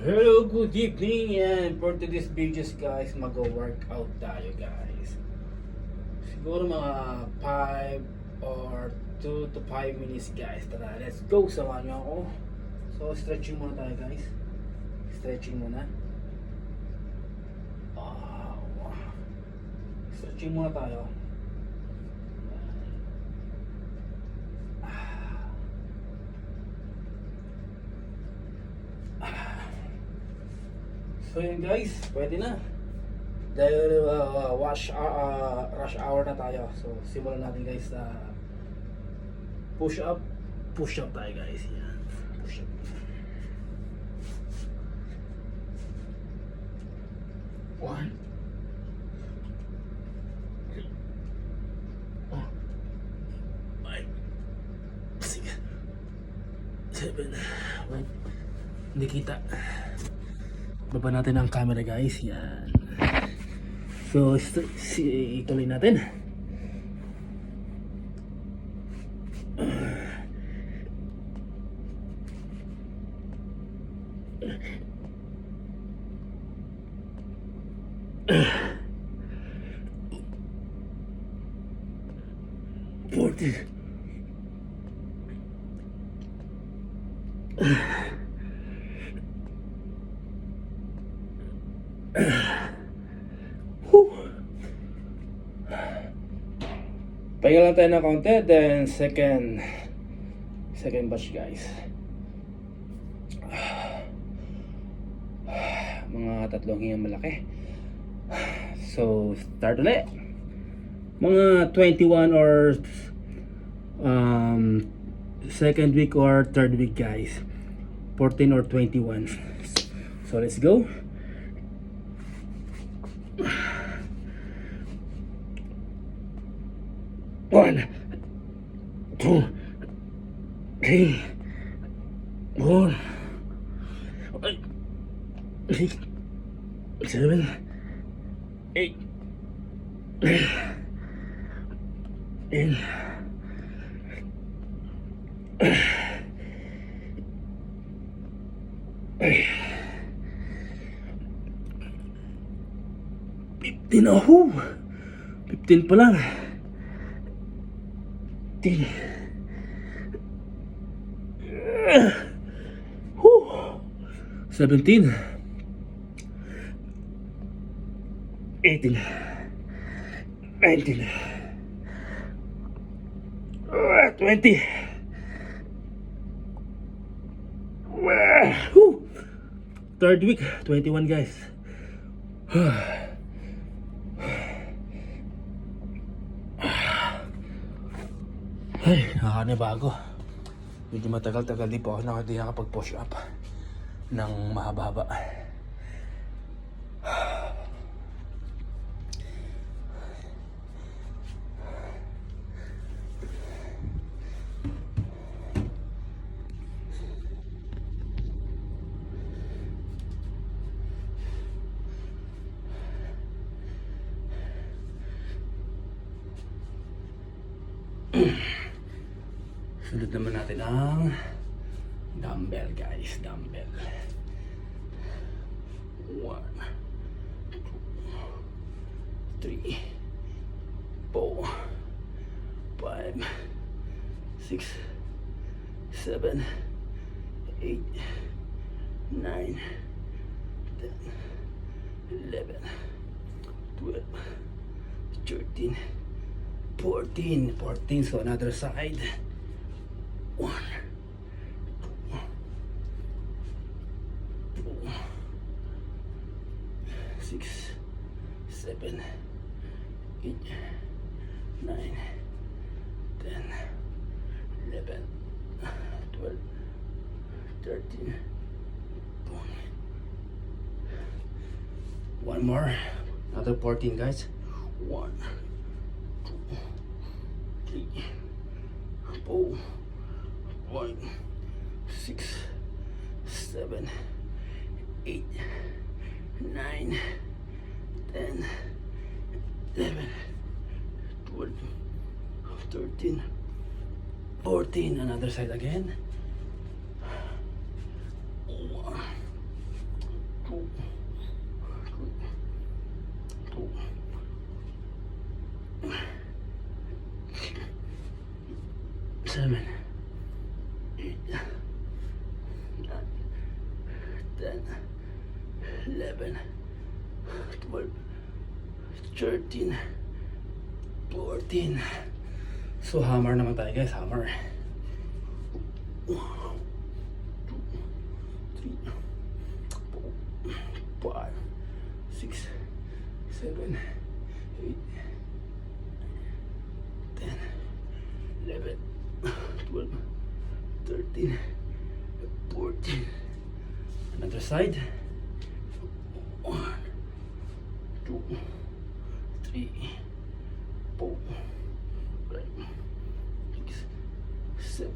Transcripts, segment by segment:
Hello, good evening and for today's videos guys, mag-workout tayo guys. Siguro mga 5 or 2 to 5 minutes guys. Tara, let's go! Samahan niyo ako. So, stretching muna tayo guys. Stretching muna. Wow. Stretching muna tayo. So yun guys, pwede na. Dahil uh, wash, uh, rush hour na tayo. So simulan natin guys sa push up. Push up tayo guys. Yan. Push up. One. seven, one. Hindi kita. Baba natin ang camera guys. Yan. So, si, ituloy natin. Forty. Pahinga lang tayo ng konti, then second second batch guys. Mga tatlong hinga malaki. So, start ulit. Mga 21 or um, second week or third week guys. 14 or 21. So, let's go. One, two, four, five, six, seven, eight, ten. Fifteen ako. Fifteen pa lang. 15. Whew. 17. 18. 19. Ah, 20. Ah, whew. Third week, 21 guys. Ay, nakakanibago. Medyo matagal-tagal din po ako nakapag-push up ng mahaba-haba. Sunod naman natin ang dumbbell guys, dumbbell. One, two, three, four, five, six, seven, eight, nine, ten, eleven, twelve, thirteen, fourteen. So another side. One, two, four, six, seven, eight, nine, ten, eleven, twelve, thirteen. One more, another fourteen, guys. One, two, three, four one, six, seven, eight, nine, ten, eleven, twelve, thirteen, fourteen. Another side again. 13, 14. So hammer naman tayo guys, hammer. One, two, three, four, five, six, seven, eight, ten, eleven, twelve, thirteen, fourteen. Another side.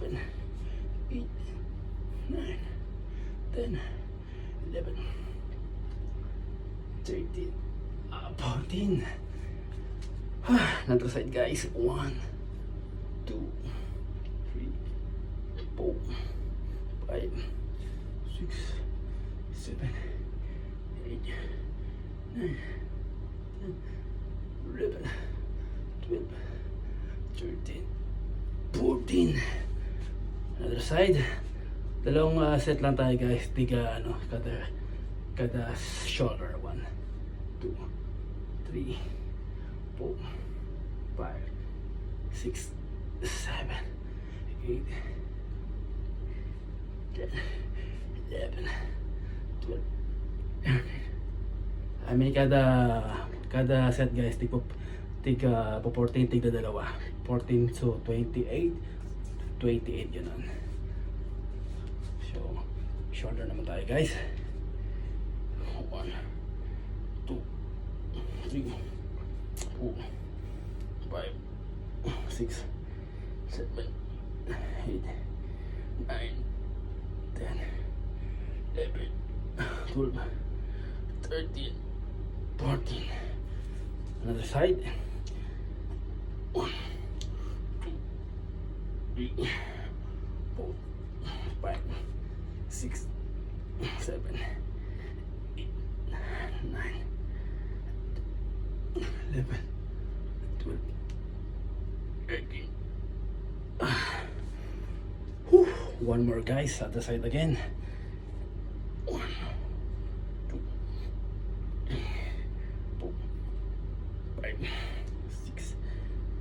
Seven, eight, nine, ten, eleven, thirteen, uh, fourteen. Another side, guys. One, two, three, four, five, six, seven, eight, nine, ten, side. Dalawang uh, set lang tayo guys. Tiga ano, kada kada shoulder. One, two, three, four, five, six, seven, eight, ten, eleven, twelve, thirteen. I mean, kada kada set guys, tig tiga po 14, tigda dalawa. 14 so 28, 28 ganun. So, shoulder naman tayo guys. 1, 2, 3, 4, 5, 6, 7, 8, 9, 10, 11, 12, 13, 14. Another side. 1, 2, 3, six, seven, eight, nine, eleven, twelve, thirteen. Whew. One more guys, other side again. One, two, three, four, five, six,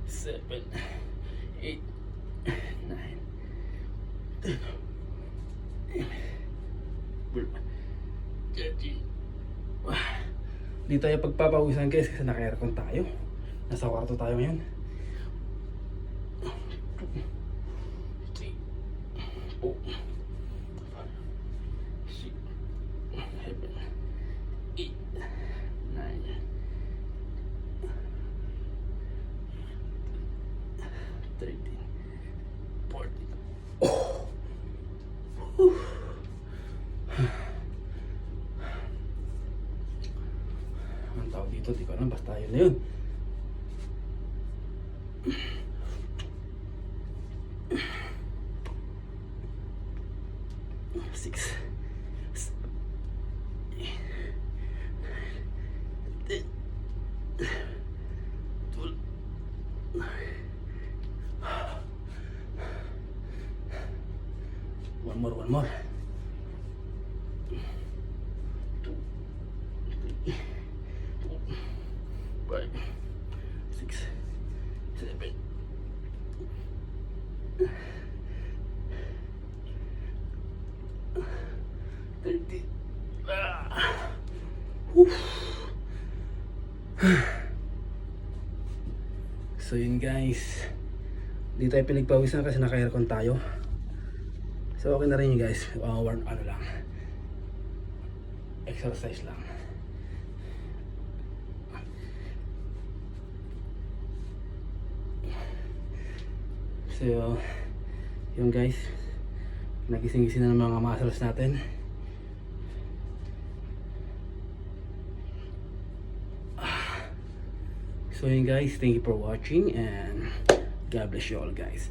seven, eight, Di tayo pagpapawisan guys kasi naka-aircon tayo. Nasa kwarto tayo ngayon. Three, four, five, six, seven, eight, nine, thirteen, fourteen. Oh! Whew. Ang tawag dito, di ko alam, basta yun na yun. Six, seven, eight, nine, ten, twelve, One more, one more. Two, three, four, five, six, seven. Thirty. Ah. Whew. So yun guys. Di tayo pinagpawisan kasi naka-aircon tayo. So okay na rin yun guys. Uh, warm, ano lang. Exercise lang. So, yun guys. Nagising-gising na ng mga muscles natin. So yun guys, thank you for watching and God bless you all guys.